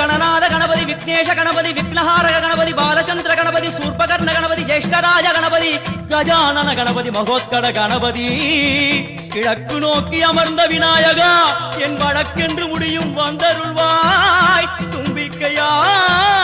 ஹேரம்ப கணபதி கணநாத கணபதி விக்னேஷ கணபதி விக்னஹாரக கணபதி பாலச்சந்திர கணபதி சூர்பகர்ண கணபதி ஜேஷ்டராஜ கணபதி கஜானன கணபதி மகோத்கட கணபதி. கிழக்கு நோக்கி அமர்ந்த விநாயகா என் வழக்கென்று முடியும் வந்தருள்வாய். தும்பிக்கையாண்டவா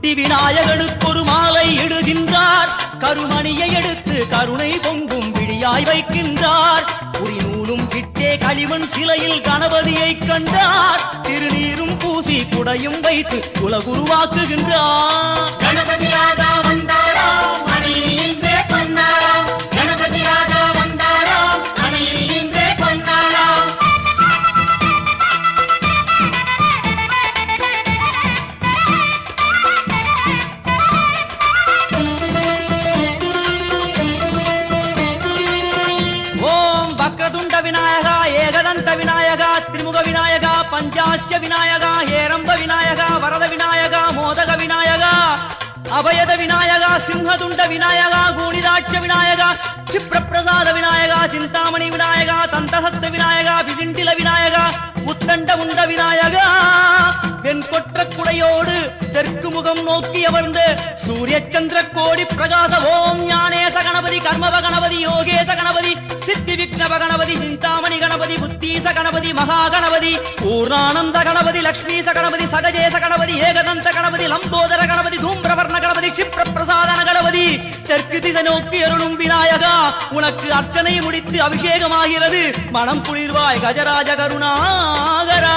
குட்டி விநாயகனுக்கு ஒரு மாலை இடுகின்றார். கருமணியை எடுத்து கருணை பொங்கும் விழியாய் வைக்கின்றார். குறி நூலும் கிட்டே களிமண் சிலையில் கணபதியை கண்டார். திருநீரும் பூசி குடையும் வைத்து குலகுருவாக்குகின்றார். கணபதி ராஜா விநாயகா விநாயகா ஏரம்ப விநாயகா வரத விநாயகா மோதக விநாயகா அபயத விநாயகா சிம்மதுண்ட விநாயகா கூணிதாட்ச விநாயகா சிப்ரப்பிரசாத விநாயகா சிந்தாமணி விநாயகா தந்தஹஸ்த விநாயகா பிசிண்டில விநாயகா உத்தண்ட உண்ட விநாயகா. வெண்கொற்ற குடையோடு தெற்கு முகம் நோக்கி அமர்ந்து சூரிய சந்திர கோடி பிரகாச ஓம் ஞானேச கணபதி கர்மவ கணபதி யோகேச கணபதி சித்தி கணபதி மகா கணபதி பூர்ணானந்த கணபதி லக்ஷ்மீச கணபதி சகஜேச கணபதி ஏகதந்த கணபதி லம்போதர கணபதி தூம்பிரவர்ண கணபதி சிப்ர பிரசாதன கணபதி. தெற்கு திசை நோக்கி அருளும் விநாயகா உனக்கு அர்ச்சனை முடித்து அபிஷேகமாகிறது. மனம் குளிர்வாய் கஜராஜ கருணாகரா.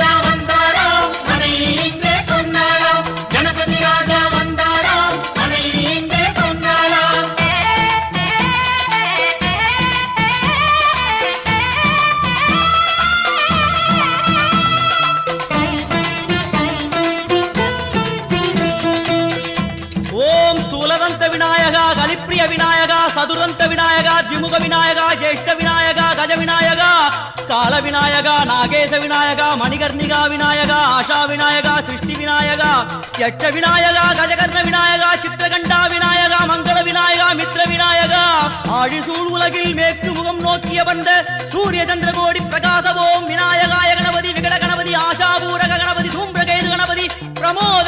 சதுரந்த விநாயகா திமுக விநாயகா ஜேஷ்ட விநாயகா கஜ விநாயகா கால விநாயகா நாகேச விநாயகா மணிகர்ணிகா விநாயகா ஆஷா விநாயகா சிருஷ்டி விநாயகா யட்ச விநாயகா கஜகர்ண விநாயகா சித்திரகண்டா விநாயகா மங்கள விநாயகா மித்ர விநாயகா ஆழிசூழ் உலகில் மேற்கு முகம் நோக்கிய வந்த சூரிய சந்திரகோடி பிரகாச ஓம் விநாயகாய கணபதி விகட கணபதி ஆஷாபூரக கணபதி தூம்பிரகேது கணபதி பிரமோத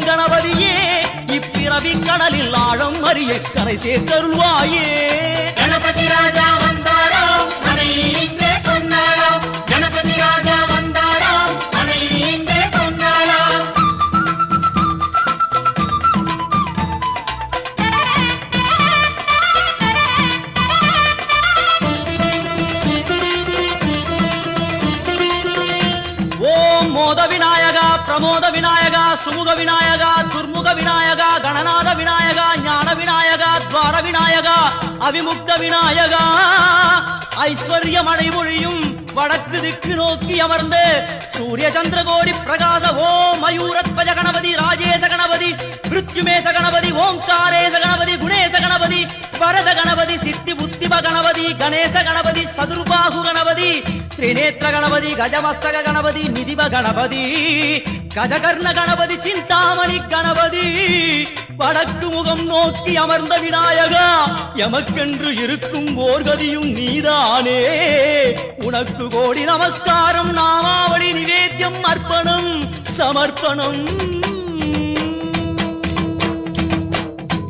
ஓம் கணபதியே இப்பிறவி கடலில் ஆழம் அறிய கரை சேர்த்தருள்வாயே. கணபதி ராஜா வந்தாரோ? மோதவினா பிரமோத விநாயகா சுமுக விநாயகா துர்முக விநாயகா கணநாத விநாயகா ஞான விநாயகா துவார விநாயகா அவிமுக்த விநாயகா. ஐஸ்வர்ய மழை பொழியும் வடக்கு திக்கு நோக்கி அமர்ந்து சூரிய சந்திர சந்திரகோடி பிரகாச ஓம் மயூரத்வஜ கணபதி ராஜேச கணபதி மிருத்யுமேச கணபதி ஓம்காரேச கணபதி குணேச கணபதி வரத கணபதி சித்தி புத்திப கணபதி கணேச கணபதி சதுர்பாகு கணபதி திரிநேத்திர கணபதி கஜமஸ்தக கணபதி நிதிப கணபதி. கஜகர்ண கணபதி சிந்தாமணி கணபதி. வடக்கு முகம் நோக்கி அமர்ந்த விநாயகா எமக்கென்று இருக்கும் ஓர்கதியும் நீதானே. உனக்கு கோடி நமஸ்காரம் நாமாவளி நிவேத்தியம் அர்ப்பணம் சமர்ப்பணம்.